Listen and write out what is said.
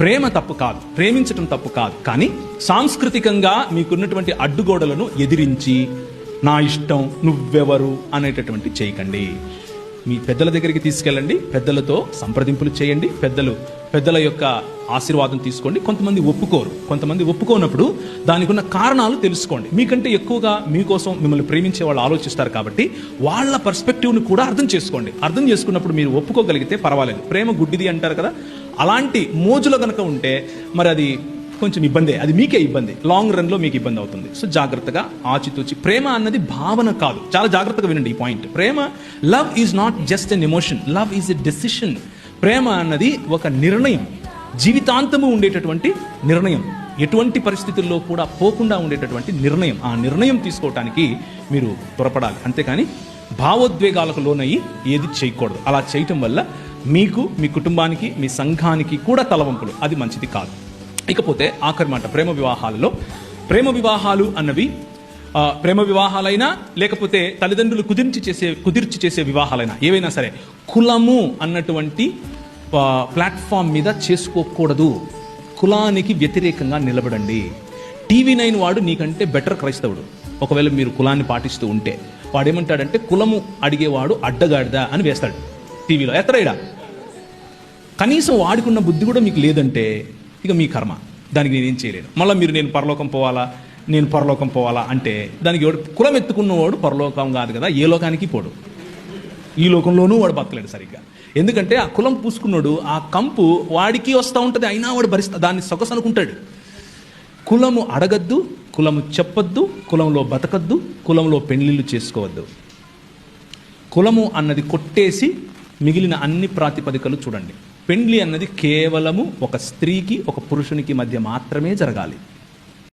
ప్రేమ తప్పు కాదు ప్రేమించటం తప్పు కాదు. కానీ సాంస్కృతికంగా మీకున్నటువంటి అడ్డుగోడలను ఎదిరించి నా ఇష్టం నువ్వెవరు అనేటటువంటి చేయకండి. మీ పెద్దల దగ్గరికి తీసుకెళ్ళండి పెద్దలతో సంప్రదింపులు చేయండి పెద్దలు పెద్దల యొక్క ఆశీర్వాదం తీసుకోండి. కొంతమంది ఒప్పుకోరు. కొంతమంది ఒప్పుకోనప్పుడు దానికి ఉన్న కారణాలు తెలుసుకోండి. మీకంటే ఎక్కువగా మీకోసం మిమ్మల్ని ప్రేమించే వాళ్ళు ఆలోచిస్తారు కాబట్టి వాళ్ళ పర్స్పెక్టివ్ని కూడా అర్థం చేసుకోండి. అర్థం చేసుకున్నప్పుడు మీరు ఒప్పుకోగలిగితే పర్వాలేదు. ప్రేమ గుడ్డిది అంటారు కదా అలాంటి మోజులో కనుక ఉంటే మరి అది కొంచెం ఇబ్బందే. అది మీకే ఇబ్బంది. లాంగ్ రన్లో మీకు ఇబ్బంది అవుతుంది. సో జాగ్రత్తగా ఆచితూచి. ప్రేమ అన్నది భావన కాదు. చాలా జాగ్రత్తగా వినండి ఈ point. Prema love is not just an emotion love is a decision ప్రేమ అన్నది ఒక నిర్ణయం. జీవితాంతము ఉండేటటువంటి నిర్ణయం. ఎటువంటి పరిస్థితుల్లో కూడా పోకుండా ఉండేటటువంటి నిర్ణయం. ఆ నిర్ణయం తీసుకోవటానికి మీరు త్వరపడాలి. అంతేకాని భావోద్వేగాలకు లోనయ్యి ఏది చేయకూడదు. అలా చేయటం వల్ల మీకు మీ కుటుంబానికి మీ సంఘానికి కూడా తలవంపులు. అది మంచిది కాదు. ఇకపోతే ఆఖరి మాట ప్రేమ వివాహాలలో. ప్రేమ వివాహాలు అన్నవి ప్రేమ వివాహాలైనా లేకపోతే తల్లిదండ్రులు కుదిర్చి చేసే కుదిర్చి చేసే వివాహాలైనా ఏవైనా సరే కులము అన్నటువంటి ప్లాట్ఫామ్ మీద చేసుకోకూడదు. కులానికి వ్యతిరేకంగా నిలబడండి. టీవీ నైన్ వాడు నీకంటే బెటర్ క్రైస్తవుడు. ఒకవేళ మీరు కులాన్ని పాటిస్తూ ఉంటే వాడు ఏమంటాడంటే కులము అడిగేవాడు అడ్డగాడిదా అని వేస్తాడు. టీవీలో. ఎత్తరైడా కనీసం వాడుకున్న బుద్ధి కూడా మీకు లేదంటే ఇక మీ కర్మ. దానికి నేనేం చేయలేను. మళ్ళీ మీరు నేను పరలోకం పోవాలా? నేను పరలోకం పోవాలా అంటే దానికి ఎవడు కులం ఎత్తుకున్నవాడు పరలోకం కాదు కదా ఏ లోకానికి పోడు. ఈ లోకంలోనూ వాడు బతకలేడు సరిగ్గా. ఎందుకంటే ఆ కులం పూసుకున్నాడు ఆ కంపు వాడికి వస్తూ ఉంటుంది అయినా వాడు భరిస్తా దాన్ని సొగసు అనుకుంటాడు. కులము అడగద్దు కులము చెప్పొద్దు కులంలో బతకద్దు కులంలో పెళ్ళిళ్ళు చేసుకోవద్దు. కులము అన్నది కొట్టేసి మిగిలిన అన్ని ప్రాతిపదికలు చూడండి. పెండ్లి అన్నది కేవలము ఒక స్త్రీకి ఒక పురుషునికి మధ్య మాత్రమే జరగాలి.